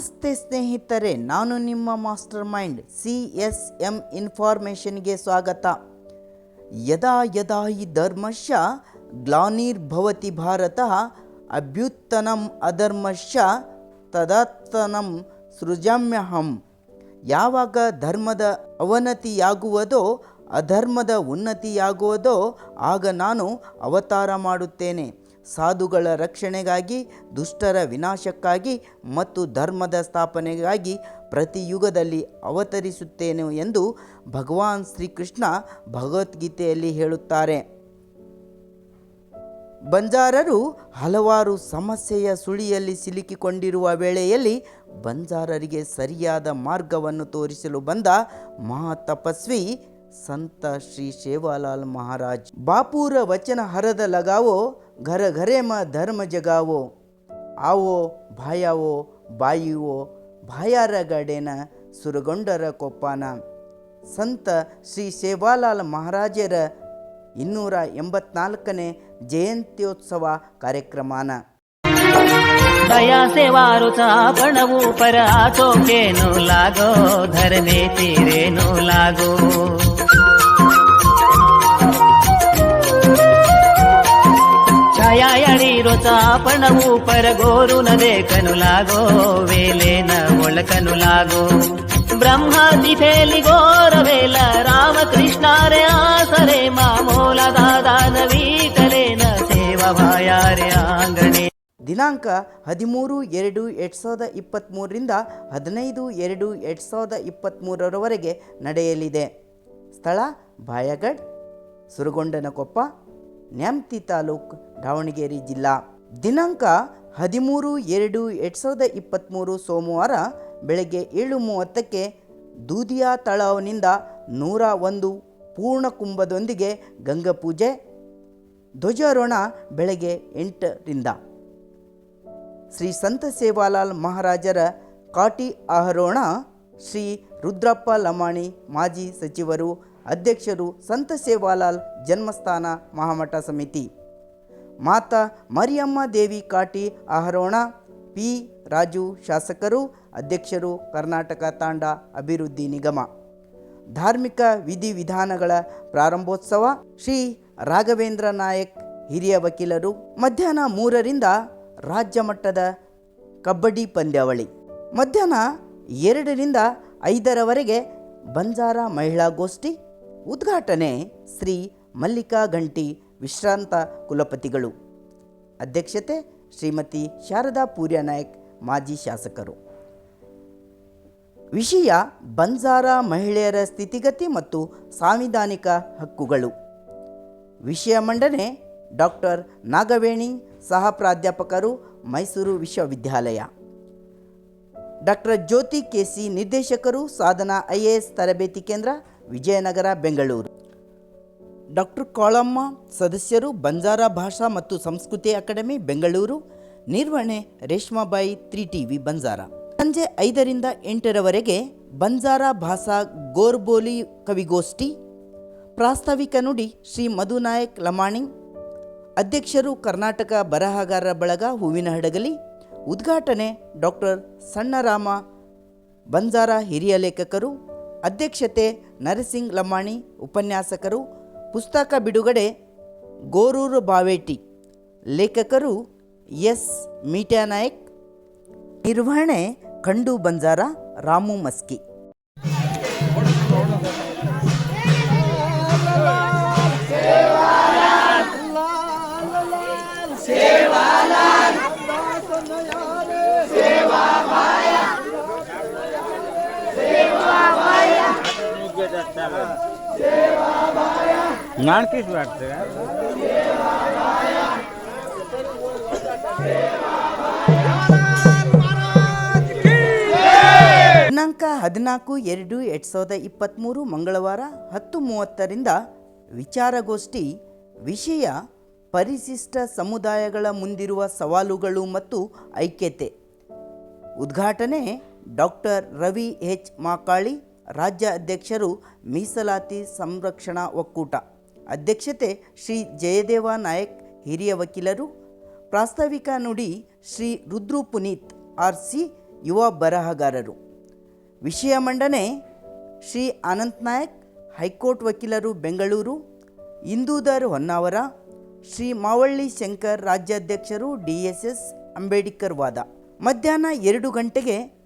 ನಮಸ್ತೆ ಸ್ನೇಹಿತರೆ ನಾನು ನಿಮ್ಮ master mind, C S M ಇನ್ಫಾರ್ಮೇಷನ್ಗೆ ಸ್ವಾಗತ. ಯದಾ ಯದಾ ಹಿ ಧರ್ಮಶ್ಯ ಗ್ಲಾನಿರ್ಭವತಿ ಭಾರತ, ಅಭ್ಯುತ್ತನಂ ಅಧರ್ಮಶ ತದಾತ್ತನಂ ಸೃಜಾಮ್ಯಹಂ. ಯಾವಾಗ ಧರ್ಮದ ಅವನತಿಯಾಗುವುದೋ, ಅಧರ್ಮದ ಉನ್ನತಿಯಾಗುವುದೋ, ಆಗ ನಾನು ಅವತಾರ ಮಾಡುತ್ತೇನೆ. ಸಾಧುಗಳ ರಕ್ಷಣೆಗಾಗಿ, ದುಷ್ಟರ ವಿನಾಶಕ್ಕಾಗಿ ಮತ್ತು ಧರ್ಮದ ಸ್ಥಾಪನೆಗಾಗಿ ಪ್ರತಿ ಯುಗದಲ್ಲಿ ಅವತರಿಸುತ್ತೇನೆ ಎಂದು ಭಗವಾನ್ ಶ್ರೀಕೃಷ್ಣ ಭಗವದ್ಗೀತೆಯಲ್ಲಿ ಹೇಳುತ್ತಾರೆ. ಬಂಜಾರರು ಹಲವಾರು ಸಮಸ್ಯೆಯ ಸುಳಿಯಲ್ಲಿ ಸಿಲುಕಿಕೊಂಡಿರುವ ವೇಳೆಯಲ್ಲಿ ಬಂಜಾರರಿಗೆ ಸರಿಯಾದ ಮಾರ್ಗವನ್ನು ತೋರಿಸಲು ಬಂದ ಮಹಾತಪಸ್ವಿ ಸಂತ ಶ್ರೀ ಸೇವಾಲಾಲ್ ಮಹಾರಾಜ್. ಬಾಪೂರ ವಚನ ಹರದ ಲಗಾವೋ ઘરે ઘરેમાં ધર્મ જગાવો ಆವೋ ಬಾಯಾವೋ ಬಾಯಿವೋ ಬಾಯಾರ ಗಡೆನ ಸುರಗೊಂಡರ ಕೊಪ್ಪಾನ. ಸಂತ ಶ್ರೀ ಸೇವಾಲಾಲ್ ಮಹಾರಾಜರ ಇನ್ನೂರ ಎಂಬತ್ನಾಲ್ಕನೇ ಜಯಂತ್ಯೋತ್ಸವ ಕಾರ್ಯಕ್ರಮನ. ದಯಾ ಸೇವಾರುತ ಬಣವು ಪರ ಆತೋಕೇನು ಲಾಗೋ, ಧರಣೆ ತೀರೇನು ಲಾಗೋ. ವೇಲೇನ ಒಳಕನು ಲಾಗೋ ಬ್ರಹ್ಮಾದಿ ಫೇಲಿ ಗೋರ ವೇಲ ರಾಮಕೃಷ್ಣಾರೆ ಆಸರೆ ಮಾಮೂಲ ದಾದಾನವೀಕರೇನ ಸೇವಾ ಭಾಯಾರೆ ಆಂಗಣೆ ದಿನಾಂಕ ಹದಿಮೂರು ಎರಡು ಎರಡು ಸಾವಿರದ ಇಪ್ಪತ್ತ್ಮೂರರಿಂದ ಹದಿನೈದು ಎರಡು ಎರಡು ಸಾವಿರದ ಇಪ್ಪತ್ತ್ಮೂರರವರೆಗೆ ನಡೆಯಲಿದೆ. ಸ್ಥಳ, ಬಾಯಗಡ್, ಸುರಗೊಂಡನಕೊಪ್ಪ ನ್ಯಾಮ್ತಿ ತಾಲೂಕು ದಾವಣಗೆರೆ ಜಿಲ್ಲಾ. ದಿನಾಂಕ ಹದಿಮೂರು ಎರಡು ಎರಡು ಸಾವಿರದ ಇಪ್ಪತ್ತ್ಮೂರು ಸೋಮವಾರ ಬೆಳಗ್ಗೆ ಏಳು ಮೂವತ್ತಕ್ಕೆ ದೂದಿಯಾ ತಳಾವ್ನಿಂದ ನೂರ ಒಂದು ಪೂರ್ಣ ಕುಂಭದೊಂದಿಗೆ ಗಂಗಾಪೂಜೆ ಧ್ವಜಾರೋಹಣ ಬೆಳಗ್ಗೆ ಎಂಟರಿಂದ. ಶ್ರೀ ಸಂತ ಸೇವಾಲಾಲ್ ಮಹಾರಾಜರ ಕಾಟಿ ಆರೋಹಣ ಶ್ರೀ ರುದ್ರಪ್ಪ ಲಮಾಣಿ ಮಾಜಿ ಸಚಿವರು ಅಧ್ಯಕ್ಷರು ಸಂತ ಸೇವಾಲಾಲ್ ಜನ್ಮಸ್ಥಾನ ಮಹಾಮಠ ಸಮಿತಿ. ಮಾತಾ ಮರಿಯಮ್ಮ ದೇವಿ ಕಾಟಿ ಅಹರೋಣ ಪಿ ರಾಜು ಶಾಸಕರು, ಅಧ್ಯಕ್ಷರು ಕರ್ನಾಟಕ ತಾಂಡ ಅಭಿವೃದ್ಧಿ ನಿಗಮ. ಧಾರ್ಮಿಕ ವಿಧಿವಿಧಾನಗಳ ಪ್ರಾರಂಭೋತ್ಸವ ಶ್ರೀ ರಾಘವೇಂದ್ರ ನಾಯಕ್ ಹಿರಿಯ ವಕೀಲರು ಮಧ್ಯಾಹ್ನ ಮೂರರಿಂದ ರಾಜ್ಯ ಮಟ್ಟದ ಕಬಡ್ಡಿ ಪಂದ್ಯಾವಳಿ. ಮಧ್ಯಾಹ್ನ ಎರಡರಿಂದ ಐದರವರೆಗೆ ಬಂಜಾರ ಮಹಿಳಾ ಗೋಷ್ಠಿ ಉದ್ಘಾಟನೆ ಶ್ರೀ ಮಲ್ಲಿಕಾ ಗಂಟಿ ವಿಶ್ರಾಂತ ಕುಲಪತಿಗಳು. ಅಧ್ಯಕ್ಷತೆ ಶ್ರೀಮತಿ ಶಾರದಾ ಪೂರ್ಯ ನಾಯಕ್ ಮಾಜಿ ಶಾಸಕರು. ವಿಷಯ ಬಂಜಾರ ಮಹಿಳೆಯರ ಸ್ಥಿತಿಗತಿ ಮತ್ತು ಸಾಂವಿಧಾನಿಕ ಹಕ್ಕುಗಳು. ವಿಷಯ ಮಂಡನೆ ಡಾಕ್ಟರ್ ನಾಗವೇಣಿ ಸಹ ಪ್ರಾಧ್ಯಾಪಕರು ಮೈಸೂರು ವಿಶ್ವವಿದ್ಯಾಲಯ. ಡಾಕ್ಟರ್ ಜ್ಯೋತಿ ಕೆಸಿ ನಿರ್ದೇಶಕರು ಸಾಧನಾ ಐ ಎ ಎಸ್ ತರಬೇತಿ ಕೇಂದ್ರ ವಿಜಯನಗರ, ಬೆಂಗಳೂರು. ಡಾಕ್ಟರ್ ಕಾಳಮ್ಮ, ಸದಸ್ಯರು ಬಂಜಾರ ಭಾಷಾ ಮತ್ತು ಸಂಸ್ಕೃತಿ ಅಕಾಡೆಮಿ, ಬೆಂಗಳೂರು. ನಿರ್ವಹಣೆ, Reshmabai three T V Banjara. ಸಂಜೆ ಐದರಿಂದ ಎಂಟರವರೆಗೆ ಬಂಜಾರ ಭಾಷಾ ಗೋರ್ಬೋಲಿ ಕವಿಗೋಷ್ಠಿ. ಪ್ರಾಸ್ತಾವಿಕ ನುಡಿ, ಶ್ರೀ ಮಧುನಾಯಕ್ ಲಮಾಣಿ. ಅಧ್ಯಕ್ಷರು ಕರ್ನಾಟಕ ಬರಹಗಾರರ ಬಳಗ, ಹೂವಿನ ಹಡಗಲಿ. ಉದ್ಘಾಟನೆ ಡಾಕ್ಟರ್ ಸಣ್ಣರಾಮ, ಬಂಜಾರ ಹಿರಿಯ ಲೇಖಕರು. ಅಧ್ಯಕ್ಷತೆ ನರಸಿಂಗ್ ಲಮಾಣಿ ಉಪನ್ಯಾಸಕರು, ಪುಸ್ತಕ ಬಿಡುಗಡೆ ಗೋರೂರು ಬಾವೇಟಿ, ಲೇಖಕರು ಎಸ್. ಮೀಟ್ಯಾನಾಯಕ್ ನಿರ್ವಹಣೆ ಖಂಡು ಬಂಜಾರ, ರಾಮು ಮಸ್ಕಿ. ಕಿಸ್ ದಿನಾಂಕ ಹದಿನಾಲ್ಕು ಎರಡು ಎರಡು ಸಾವಿರದ ಇಪ್ಪತ್ತ್ಮೂರು ಮಂಗಳವಾರ ಹತ್ತು ಮೂವತ್ತರಿಂದ ವಿಚಾರಗೋಷ್ಠಿ ವಿಷಯ ಪರಿಶಿಷ್ಟ ಸಮುದಾಯಗಳ ಮುಂದಿರುವ ಸವಾಲುಗಳು ಮತ್ತು ಐಕ್ಯತೆ. ಉದ್ಘಾಟನೆ ಡಾಕ್ಟರ್ ರವಿ ಎಚ್ ಮಾಕಾಳಿ ರಾಜ್ಯ ಅಧ್ಯಕ್ಷರು ಮೀಸಲಾತಿ ಸಂರಕ್ಷಣಾ ಒಕ್ಕೂಟ. ಅಧ್ಯಕ್ಷತೆ ಶ್ರೀ ಜಯದೇವ ನಾಯಕ್, ಹಿರಿಯ ವಕೀಲರು. ಪ್ರಾಸ್ತಾವಿಕ ನುಡಿ ಶ್ರೀ ರುದ್ರು ಪುನೀತ್ ಆರ್ ಸಿ ಯುವ ಬರಹಗಾರರು. ವಿಷಯ ಮಂಡನೆ ಶ್ರೀ ಅನಂತ್ ನಾಯಕ್, ಹೈಕೋರ್ಟ್ ವಕೀಲರು ಬೆಂಗಳೂರು. ಇಂದೂದರ್ ಹೊನ್ನಾವರ, ಶ್ರೀ ಮಾವಳ್ಳಿ ಶಂಕರ್ ರಾಜ್ಯಾಧ್ಯಕ್ಷರು ಡಿ ಎಸ್ ಎಸ್ ಅಂಬೇಡ್ಕರ್ ವಾದ. ಮಧ್ಯಾಹ್ನ ಎರಡು ಗಂಟೆಗೆ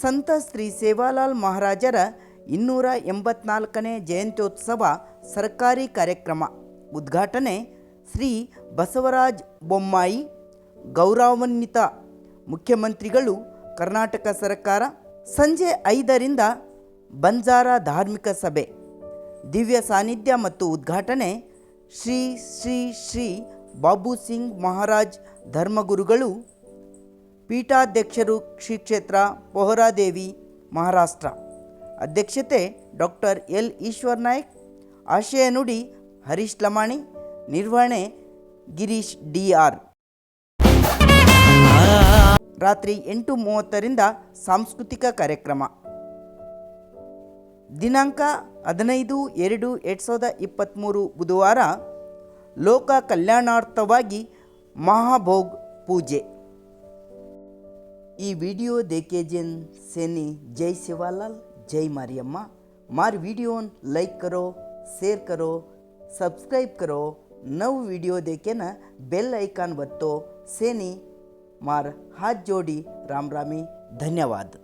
ಸಂತ ಶ್ರೀ ಸೇವಾಲಾಲ್ ಮಹಾರಾಜರ ಇನ್ನೂರ ಎಂಬತ್ನಾಲ್ಕನೇ ಜಯಂತ್ಯೋತ್ಸವ ಸರ್ಕಾರಿ ಕಾರ್ಯಕ್ರಮ. ಉದ್ಘಾಟನೆ ಶ್ರೀ ಬಸವರಾಜ್ ಬೊಮ್ಮಾಯಿ, ಗೌರವಾನ್ವಿತ ಮುಖ್ಯಮಂತ್ರಿಗಳು, ಕರ್ನಾಟಕ ಸರ್ಕಾರ. ಸಂಜೆ ಐದರಿಂದ ಬಂಜಾರ ಧಾರ್ಮಿಕ ಸಭೆ. ದಿವ್ಯ ಸಾನ್ನಿಧ್ಯ ಮತ್ತು ಉದ್ಘಾಟನೆ ಶ್ರೀ ಶ್ರೀ ಶ್ರೀ ಬಾಬು ಸಿಂಗ್ ಮಹಾರಾಜ್ ಧರ್ಮಗುರುಗಳು ಪೀಠಾಧ್ಯಕ್ಷರು ಶ್ರೀ ಕ್ಷೇತ್ರ ಪೊಹರಾದೇವಿ, ಮಹಾರಾಷ್ಟ್ರ. ಅಧ್ಯಕ್ಷತೆ ಡಾಕ್ಟರ್ ಎಲ್. ಈಶ್ವರ್ ನಾಯ್ಕ್, ಆಶಯ ನುಡಿ ಹರೀಶ್ ಲಮಾಣಿ, ನಿರ್ವಹಣೆ ಗಿರೀಶ್ ಡಿ ಆರ್ ರಾತ್ರಿ ಎಂಟು ಮೂವತ್ತರಿಂದ ಸಾಂಸ್ಕೃತಿಕ ಕಾರ್ಯಕ್ರಮ. ದಿನಾಂಕ ಹದಿನೈದು ಎರಡು ಎರಡು ಸಾವಿರದ ಇಪ್ಪತ್ತ್ಮೂರು ಬುಧವಾರ ಲೋಕ ಕಲ್ಯಾಣಾರ್ಥವಾಗಿ ಮಹಾಭೋಗ್ ಪೂಜೆ. ఈ వీడియో దేకేజన్ సెని జై శివాలాల్ జై మరియమ్మ મારી વિડીયોને લાઈક કરો શેર કરો સબસ્ક્રાઈબ કરો નવ વિડીયો દેખેના બેલ આઇકાન વધતો સેની માર હાથ જોડી રામ રામી ધન્યવાદ